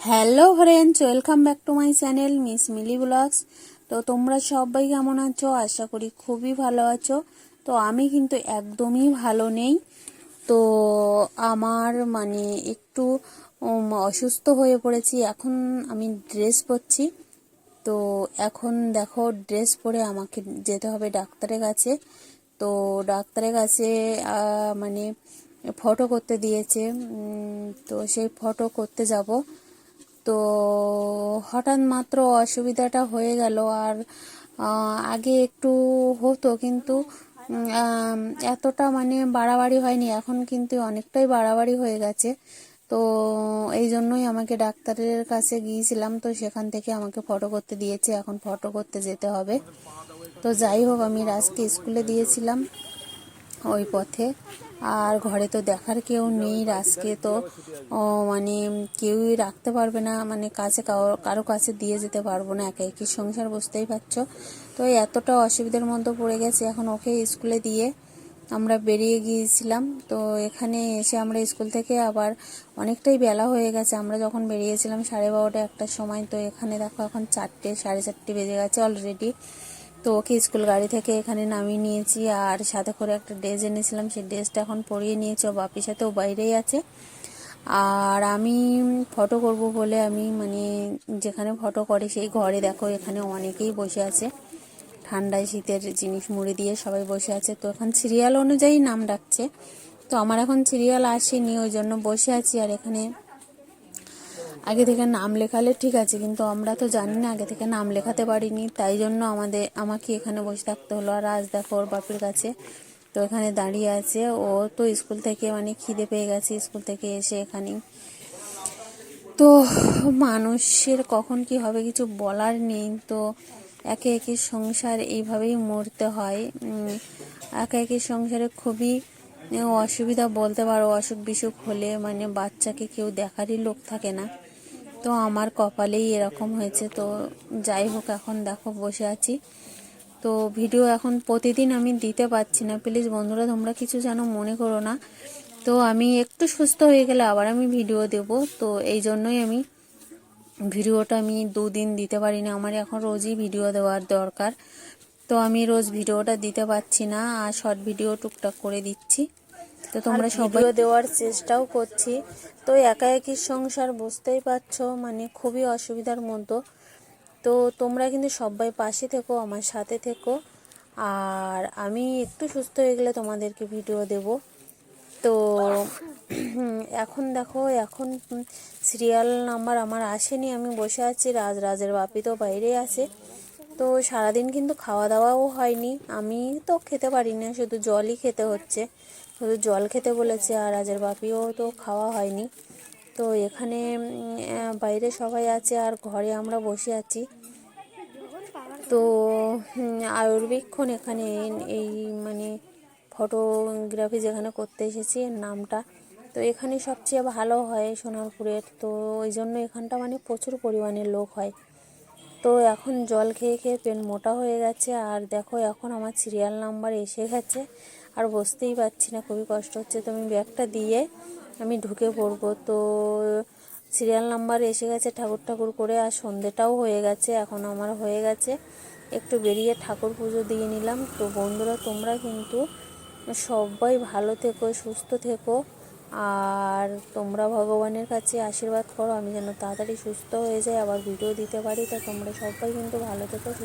Hello friends, welcome back to my channel miss Mili vlogs. তো তোমরা সবাই কেমন আছো? আশা করি খুবই ভালো আছো। তো আমি কিন্তু একদমই ভালো নেই। তো আমার মানে একটু অসুস্থ হয়ে পড়েছি। এখন আমি ড্রেস পরছি। তো এখন দেখো, ড্রেস পরে আমাকে যেতে হবে ডাক্তারের কাছে। তো ডাক্তারের কাছে মানে ফটো করতে দিয়েছে। তো সেই ফটো করতে যাব। তো হঠাৎ মাত্র অসুবিধাটা হয়ে গেল আর আগে একটু হতো কিন্তু এতটা মানে বাড়াবাড়ি হয়নি। এখন কিন্তু অনেকটাই বাড়াবাড়ি হয়ে গেছে। তো এই জন্যই আমাকে ডাক্তারের কাছে গিয়েছিলাম। তো সেখান থেকে আমাকে ফটো করতে দিয়েছে। এখন ফটো করতে যেতে হবে। তো যাই হোক, আমি রাজকে স্কুলে দিয়েছিলাম। ওই পথে। আর ঘরে তো দেখার কেউ নেই, আজকে তো মানে কেউই রাখতে পারবে না মানে কাছে কারও কাছে দিয়ে যেতে পারব না, একা একই সংসার বুঝতেই পারছ। তো এতটা অসুবিধার মধ্যে পড়ে গেছে, এখন ওকে স্কুলে দিয়ে আমরা বেরিয়ে গিয়েছিলাম। তো এখানে এসে আমরা স্কুল থেকে আবার অনেকটাই বেলা হয়ে গেছে, আমরা যখন বেরিয়েছিলাম সাড়ে বারোটা একটার সময়, তো এখানে দেখো এখন চারটে, সাড়ে চারটে বেজে গেছে অলরেডি। তো ওকে স্কুল গাড়ি থেকে এখানে নামিয়ে নিয়েছি আর সাথে করে একটা ড্রেস এনেছিলাম। সেই ড্রেসটা এখন পরিয়ে নিয়েছি। ও বাপির সাথে ও বাইরেই আছে। আর আমি ফটো করব বলে আমি মানে যেখানে ফটো করে সেই ঘরে দেখো এখানে অনেকেই বসে আছে। ঠান্ডায় শীতের জিনিস মুড়ি দিয়ে সবাই বসে আছে। তো এখন সিরিয়াল অনুযায়ী নাম ডাকছে। তো আমার এখন সিরিয়াল আসেনি, ওই জন্য বসে আছি আর এখানে আগে থেকে নাম লেখালে ঠিক আছে, কিন্তু আমরা তো জানি না, আগে থেকে নাম লেখাতে পারিনি, তাই জন্য আমাদের, আমাকে এখানে বসে থাকতে হলো। আর আজ দেখো ওর বাপের কাছে তো এখানে দাঁড়িয়ে আছে। ও তো স্কুল থেকে মানে খিদে পেয়ে গেছে, স্কুল থেকে এসে এখানে। তো মানুষের কখন কি হবে কিছু বলার নেই। তো একে একে সংসার এইভাবেই মরতে হয়। একে একে সংসারে খুবই অসুবিধা বলতে পারো অসুখ বিসুখ হলে মানে বাচ্চাকে কেউ দেখারই লোক থাকে না। তো আমার কপালেই এরকম হয়েছে। তো যাই হোক, এখন দেখো বসে আছি। তো ভিডিও এখন প্রতিদিন আমি দিতে পারছি না। প্লিজ বন্ধুরা, তোমরা কিছু যেন মনে করো না। তো আমি একটু সুস্থ হয়ে গেলে আবার আমি ভিডিও দেব। তো এই জন্যই আমি ভিডিওটা আমি দুদিন দিতে পারি না। আমার এখন রোজই ভিডিও দেওয়ার দরকার। তো আমি রোজ ভিডিওটা দিতে পারছি না, আর শর্ট ভিডিও টুকটাক করে দিচ্ছি। তো তোমরা সবাই দেওয়ার চেষ্টাও করছি। তো একা একই সংসার বুঝতেই পারছ মানে খুবই অসুবিধার মতো। তো তোমরা কিন্তু সবাই পাশে থেকো আমার সাথে থেকো। আর আমি একটু সুস্থ হয়ে গেলে তোমাদেরকে ভিডিও দেব। তো এখন দেখো এখন সিরিয়াল নাম্বার আমার আসেনি আমি বসে আছি। রাজ রাজের বাপি তো বাইরে আছে। তো সারাদিন কিন্তু খাওয়া দাওয়াও হয়নি। আমি তো খেতে পারি না শুধু জলই খেতে হচ্ছে। শুধু জল খেতে বলেছে আর রাজের বাপিও তো খাওয়া হয়নি। তো এখানে বাইরে সবাই আছে আর ঘরে আমরা বসে আছি। তো আয়ুর্বেক্ষণ এখানে এই মানে ফটোগ্রাফি যেখানে করতে এসেছি এর নামটা। তো এখানে সবচেয়ে ভালো হয় সোনারপুরের। তো ওই জন্য এখানটা মানে প্রচুর পরিমাণে লোক হয়। তো এখন জল খেয়ে খেয়ে পেন মোটা হয়ে গেছে। আর দেখো এখন আমার সিরিয়াল নাম্বার এসে গেছে। আর বসতেই পারছি না, খুবই কষ্ট হচ্ছে। তো আমি ব্যাগটা দিয়ে আমি ঢুকে পড়ব। তো সিরিয়াল নাম্বার এসে গেছে ঠাকুর ঠাকুর করে, আর সন্ধেটাও হয়ে গেছে, এখন আমার হয়ে গেছে। একটু বেরিয়ে ঠাকুর পুজো দিয়ে নিলাম। তো বন্ধুরা, তোমরা কিন্তু সবাই ভালো থেকো, সুস্থ থেকো। আর তোমরা ভগবানের কাছে আশীর্বাদ করো, আমি যেন তাড়াতাড়ি সুস্থ হয়ে যাই, আবার ভিডিও দিতে পারি। তা তোমরা সবাই কিন্তু ভালো থেকো, সুস্থ